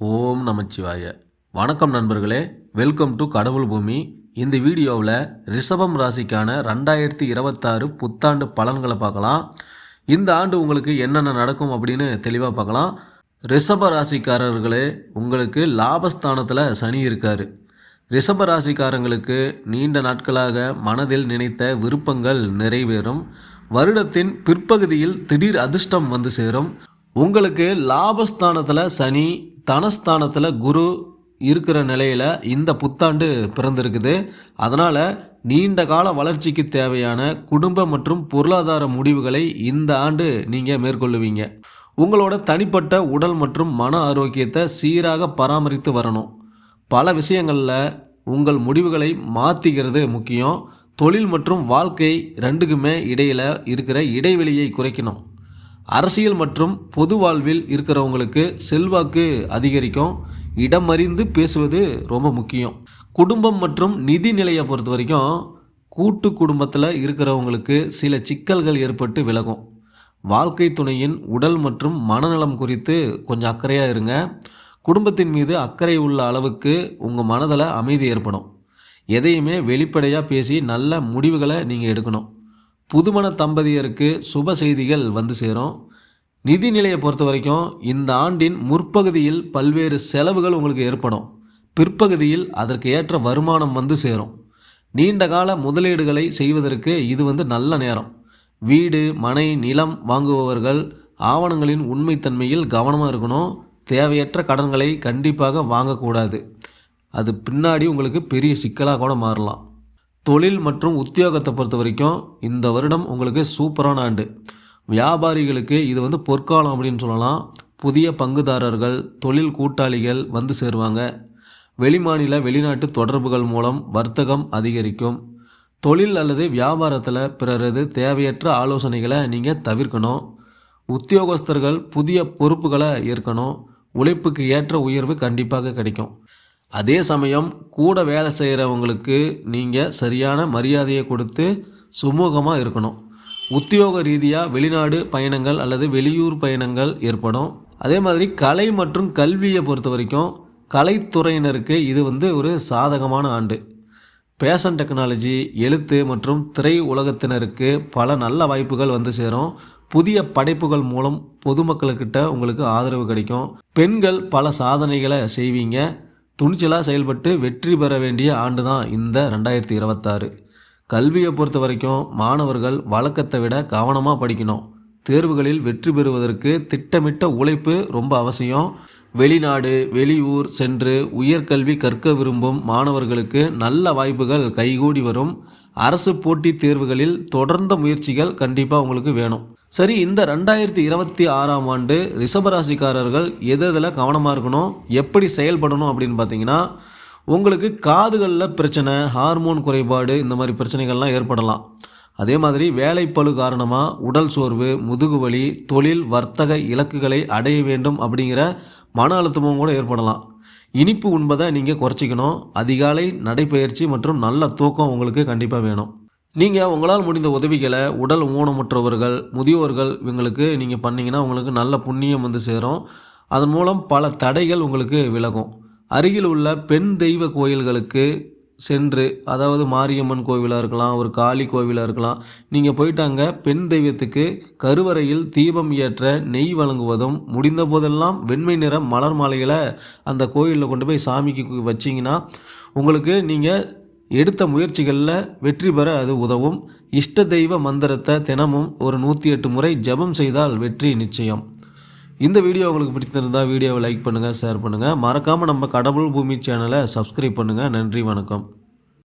ஓம் நமச்சிவாய. வணக்கம் நண்பர்களே welcome to கடவுள் பூமி. இந்த வீடியோவில் ரிஷபம் ராசிக்கான ரெண்டாயிரத்தி இருபத்தாறு புத்தாண்டு பலன்களை பார்க்கலாம். இந்த ஆண்டு உங்களுக்கு என்னென்ன நடக்கும் அப்படின்னு தெளிவாக பார்க்கலாம். ரிஷப ராசிக்காரர்களே உங்களுக்கு லாபஸ்தானத்தில் சனி இருக்கார். ரிஷப ராசிக்காரங்களுக்கு நீண்ட நாட்களாக மனதில் நினைத்த விருப்பங்கள் நிறைவேறும். வருடத்தின் பிற்பகுதியில் திடீர் அதிர்ஷ்டம் வந்து சேரும். உங்களுக்கு லாபஸ்தானத்தில் சனி தனஸ்தானத்தில் குரு இருக்கிற நிலையில் இந்த புத்தாண்டு பிறந்திருக்குது. அதனால் நீண்ட கால வளர்ச்சிக்கு தேவையான குடும்ப மற்றும் பொருளாதார முடிவுகளை இந்த ஆண்டு நீங்கள் மேற்கொள்ளுவீங்க. உங்களோட தனிப்பட்ட உடல் மற்றும் மன ஆரோக்கியத்தை சீராக பராமரித்து வரணும். பல விஷயங்களில் உங்கள் முடிவுகளை மாற்றிக்கிறது முக்கியம். தொழில் மற்றும் வாழ்க்கை ரெண்டுக்குமே இடையில் இருக்கிற இடைவெளியை குறைக்கணும். அரசியல் மற்றும் பொது வாழ்வில் இருக்கிறவங்களுக்கு செல்வாக்கு அதிகரிக்கும். இடமறிந்து பேசுவது ரொம்ப முக்கியம். குடும்பம் மற்றும் நிதி நிலையை பொறுத்த வரைக்கும் கூட்டு குடும்பத்தில் இருக்கிறவங்களுக்கு சில சிக்கல்கள் ஏற்பட்டு விலகும். வாழ்க்கை துணையின் உடல் மற்றும் மனநலம் குறித்து கொஞ்சம் அக்கறையாக இருங்க. குடும்பத்தின் மீது அக்கறை உள்ள அளவுக்கு உங்கள் மனதில் அமைதி ஏற்படும். எதையுமே வெளிப்படையாக பேசி நல்ல முடிவுகளை நீங்கள் எடுக்கணும். புதுமண தம்பதியருக்கு சுப செய்திகள் வந்து சேரும். நிதி நிலையை பொறுத்த வரைக்கும் இந்த ஆண்டின் முற்பகுதியில் பல்வேறு செலவுகள் உங்களுக்கு ஏற்படும். பிற்பகுதியில் அதற்கு ஏற்ற வருமானம் வந்து சேரும். நீண்ட கால முதலீடுகளை செய்வதற்கு இது வந்து நல்ல நேரம். வீடு மனை நிலம் வாங்குபவர்கள் ஆவணங்களின் உண்மைத்தன்மையில் கவனமாக இருக்கணும். தேவையற்ற கடன்களை கண்டிப்பாக வாங்கக்கூடாது. அது பின்னாடி உங்களுக்கு பெரிய சிக்கலாக கூட மாறலாம். தொழில் மற்றும் உத்தியோகத்தை பொறுத்த வரைக்கும் இந்த வருடம் உங்களுக்கு சூப்பரான ஆண்டு. வியாபாரிகளுக்கு இது வந்து பொற்காலம் அப்படின்னு சொல்லலாம். புதிய பங்குதாரர்கள் தொழில் கூட்டாளிகள் வந்து சேருவாங்க. வெளிமாநில வெளிநாட்டு தொடர்புகள் மூலம் வர்த்தகம் அதிகரிக்கும். தொழில் அல்லது வியாபாரத்தில் பிறரது தேவையற்ற ஆலோசனைகளை நீங்கள் தவிர்க்கணும். உத்தியோகஸ்தர்கள் புதிய பொறுப்புகளை ஏற்கணும். உழைப்புக்கு ஏற்ற உயர்வு கண்டிப்பாக கிடைக்கும். அதே சமயம் கூட வேலை செய்கிறவங்களுக்கு நீங்கள் சரியான மரியாதையை கொடுத்து சுமூகமாக இருக்கணும். உத்தியோக ரீதியாக வெளிநாடு பயணங்கள் அல்லது வெளியூர் பயணங்கள் ஏற்படும். அதே மாதிரி கலை மற்றும் கல்வியை பொறுத்த வரைக்கும் கலைத்துறையினருக்கு இது வந்து ஒரு சாதகமான ஆண்டு. பேஷன் டெக்னாலஜி எழுத்து மற்றும் திரை உலகத்தினருக்கு பல நல்ல வாய்ப்புகள் வந்து சேரும். புதிய படைப்புகள் மூலம் பொதுமக்களுக்கிட்ட உங்களுக்கு ஆதரவு கிடைக்கும். பெண்கள் பல சாதனைகளை செய்வீங்க. துணிச்சலாக செயல்பட்டு வெற்றி பெற வேண்டிய ஆண்டு தான் இந்த ரெண்டாயிரத்தி இருபத்தாறு. கல்வியை பொறுத்த வரைக்கும் மாணவர்கள் வழக்கத்தை விட கவனமாக படிக்கணும். தேர்வுகளில் வெற்றி பெறுவதற்கு திட்டமிட்ட உழைப்பு ரொம்ப அவசியம். வெளிநாடு வெளியூர் சென்று உயர்கல்வி கற்க விரும்பும் மாணவர்களுக்கு நல்ல வாய்ப்புகள் கைகூடி வரும். அரசு போட்டித் தேர்வுகளில் தொடர்ந்த முயற்சிகள் கண்டிப்பாக உங்களுக்கு வேணும். சரி இந்த ரெண்டாயிரத்தி இருபத்தி ஆறாம் ஆண்டு ரிஷபராசிக்காரர்கள் எது எதில் கவனமாக இருக்கணும் எப்படி செயல்படணும் அப்படின்னு பார்த்தீங்கன்னா உங்களுக்கு காதுகளில் பிரச்சனை ஹார்மோன் குறைபாடு இந்த மாதிரி பிரச்சனைகள்லாம் ஏற்படலாம். அதே மாதிரி வேலைப்பளு காரணமாக உடல் சோர்வு முதுகுவலி தொழில் வர்த்தக இலக்குகளை அடைய வேண்டும் அப்படிங்கிற மன அழுத்தமும் கூட ஏற்படலாம். இனிப்பு உண்பதை நீங்கள் குறைச்சிக்கணும். அதிகாலை நடைப்பயிற்சி மற்றும் நல்ல தூக்கம் உங்களுக்கு கண்டிப்பாக வேணும். நீங்கள் உங்களால் முடிந்த உதவிகளை உடல் ஊனமுற்றவர்கள் முதியோர்கள் இவங்களுக்கு நீங்கள் பண்ணிங்கன்னா உங்களுக்கு நல்ல புண்ணியம் வந்து சேரும். அதன் மூலம் பல தடைகள் உங்களுக்கு விலகும். அருகில் உள்ள பெண் தெய்வ கோயில்களுக்கு சென்று அதாவது மாரியம்மன் கோவிலாக இருக்கலாம் ஒரு காளி கோவிலாக இருக்கலாம் நீங்கள் போயிட்டாங்க பெண் தெய்வத்துக்கு கருவறையில் தீபம் ஏற்ற நெய் வழங்குவதும் முடிந்த போதெல்லாம் வெண்மை நிற மலர் மாலைகளை அந்த கோயிலில் கொண்டு போய் சாமிக்கு வச்சிங்கன்னா உங்களுக்கு நீங்கள் எடுத்த முயற்சிகளில் வெற்றி பெற அது உதவும். இஷ்ட தெய்வ மந்திரத்தை தினமும் ஒரு நூற்றி எட்டு முறை ஜெபம் செய்தால் வெற்றி நிச்சயம். இந்த வீடியோ உங்களுக்கு பிடிச்சிருந்தால் வீடியோவை லைக் பண்ணுங்கள் ஷேர் பண்ணுங்கள் மறக்காமல் நம்ம கடவுள் பூமி சேனலை சப்ஸ்கிரைப் பண்ணுங்கள் நன்றி வணக்கம்.